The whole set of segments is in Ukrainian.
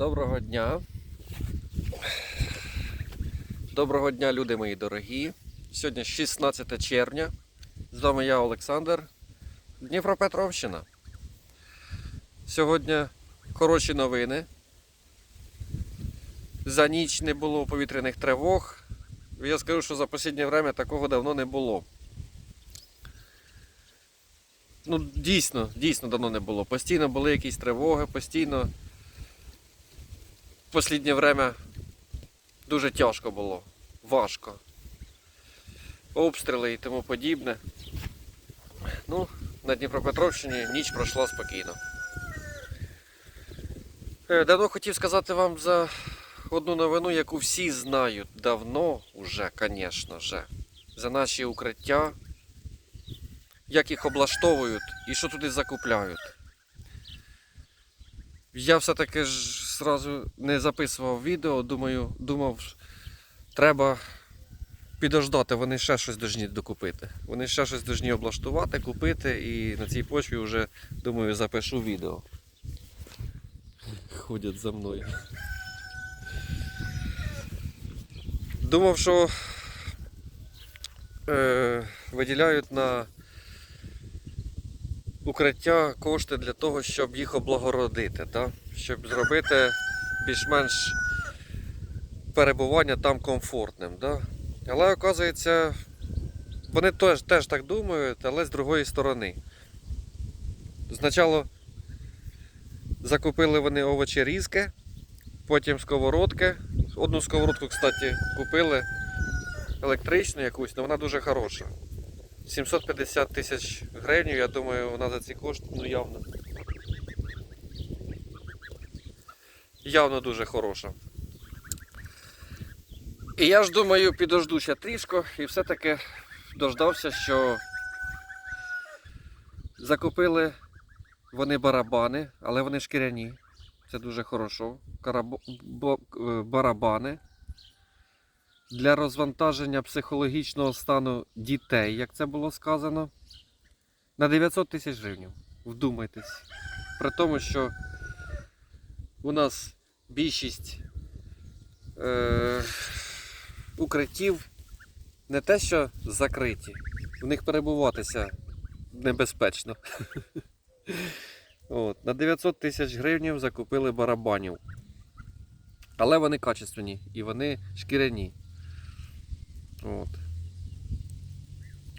Доброго дня. Доброго дня, люди мої дорогі. Сьогодні 16 червня. З вами я, Олександр, Дніпропетровщина. Сьогодні хороші новини. За ніч не було повітряних тривог. Я скажу, що за останнє время такого давно не було. Ну, дійсно, дійсно давно не було. Постійно були якісь тривоги, постійно в останнє время дуже тяжко було, важко. Обстріли і тому подібне. Ну, на Дніпропетровщині ніч пройшла спокійно. Е, Давно хотів сказати вам за одну новину, яку всі знають давно уже, звісно же, за наші укриття, як їх облаштовують і що туди закупляють. Я все-таки ж зразу не записував відео, думаю, думав, треба підождати, вони ще щось повинні докупити. Вони ще щось повинні облаштувати, купити і на цій почві вже, думаю, запишу відео. Ходять за мною. Думав, що е, виділяють на укриття кошти для того, щоб їх облагородити, да? Щоб зробити більш-менш перебування там комфортним. Да? Але оказується, вони теж, теж так думають, але з другої сторони. Спочатку закупили вони овочі різки, потім сковородки. Одну сковородку, кстати, купили електричну якусь, але вона дуже хороша. 750 тисяч гривень, я думаю, вона за ці кошти, ну явно. Явно дуже хороша. І я ж думаю, підожду ще трішку і все-таки дождався, що закупили вони барабани, але вони шкіряні. Це дуже хорошо. Карабо... е, Барабани для розвантаження психологічного стану дітей, як це було сказано, на 900 тисяч гривень. Вдумайтесь. При тому, що у нас більшість е, укриттів не те, що закриті, в них перебуватися небезпечно. От, на 900 тисяч гривень закупили барабанів. Але вони качественні і вони шкіряні. От.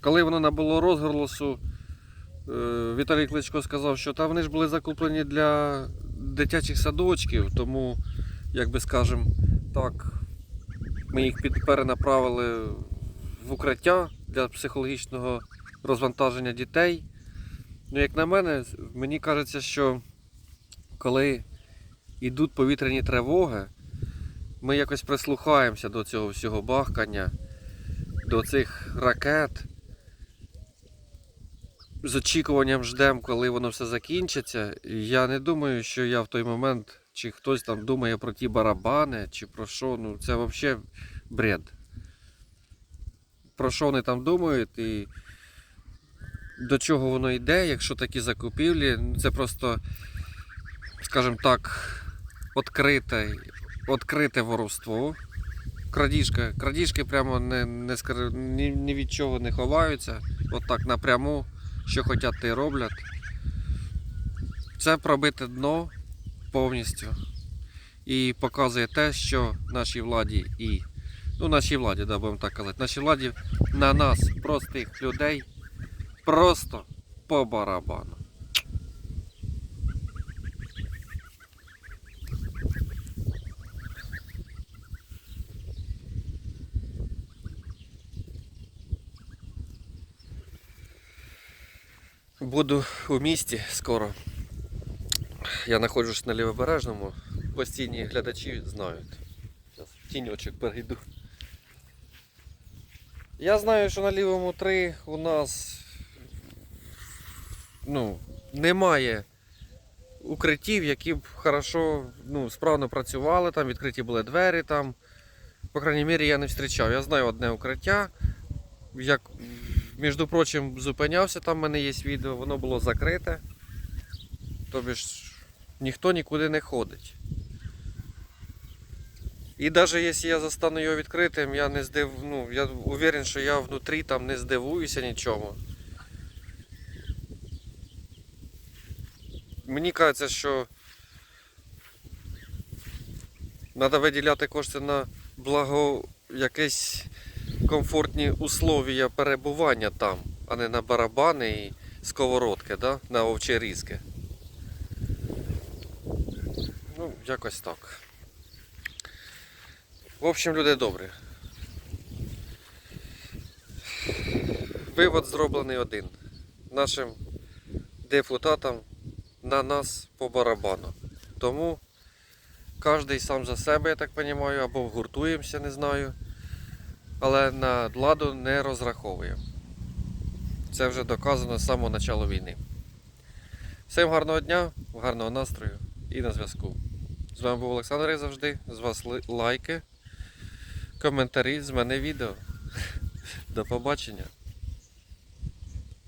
Коли воно набуло розголосу, е, Віталій Кличко сказав, що та вони ж були закуплені для дитячих садочків, тому, як би скажемо, так, ми їх перенаправили в укриття для психологічного розвантаження дітей. Ну, як на мене, мені кажеться, що коли йдуть повітряні тривоги, ми якось прислухаємося до цього всього бахкання, до цих ракет. З очікуванням ждемо, коли воно все закінчиться. Я не думаю, що я в той момент, чи хтось там думає про ті барабани, чи про що. Ну, це взагалі бред. Про що вони там думають і до чого воно йде, якщо такі закупівлі. Ну, Це просто, скажімо так, відкрите, відкрите воровство. Крадіжка. Крадіжки прямо не, не, ні, ні від чого не ховаються. От так напряму, що хочуть, те роблять. Це пробите дно повністю. І показує те, що нашій владі і. Ну, нашій владі, да, будемо так казати, нашій владі на нас, простих людей, просто по барабану. Буду у місті скоро. Я знаходжусь на лівобережному. Постійні глядачі знають. Зараз в тіньочок перейду. Я знаю, що на лівому 3 у нас ну, немає укриттів, які б хорошо, ну, справно працювали, там відкриті були двері там. По крайній мірі, я не зустрічав. Я знаю одне укриття. Як, між прочим, зупинявся, там в мене є відео, воно було закрите. Тобі ж ніхто нікуди не ходить. І навіть якщо я застану його відкритим, я не здив... ну, я уверен, що я внутрі там не здивуюся нічому. Мені кажеться, що треба виділяти кошти на благо якісь комфортні условия перебування там, а не на барабани і сковородки, да? на овчарізки. Ну, якось так. В общем, люди добрі. Вивод зроблений один. Нашим депутатам на нас по барабану. Тому кожен сам за себе, я так розумію, або гуртуємося, не знаю. Але на владу не розраховує. Це вже доказано з самого початку війни. Всім гарного дня, гарного настрою і на зв'язку. З вами був Олександр і завжди. З вас лайки, коментарі, з мене відео. До побачення.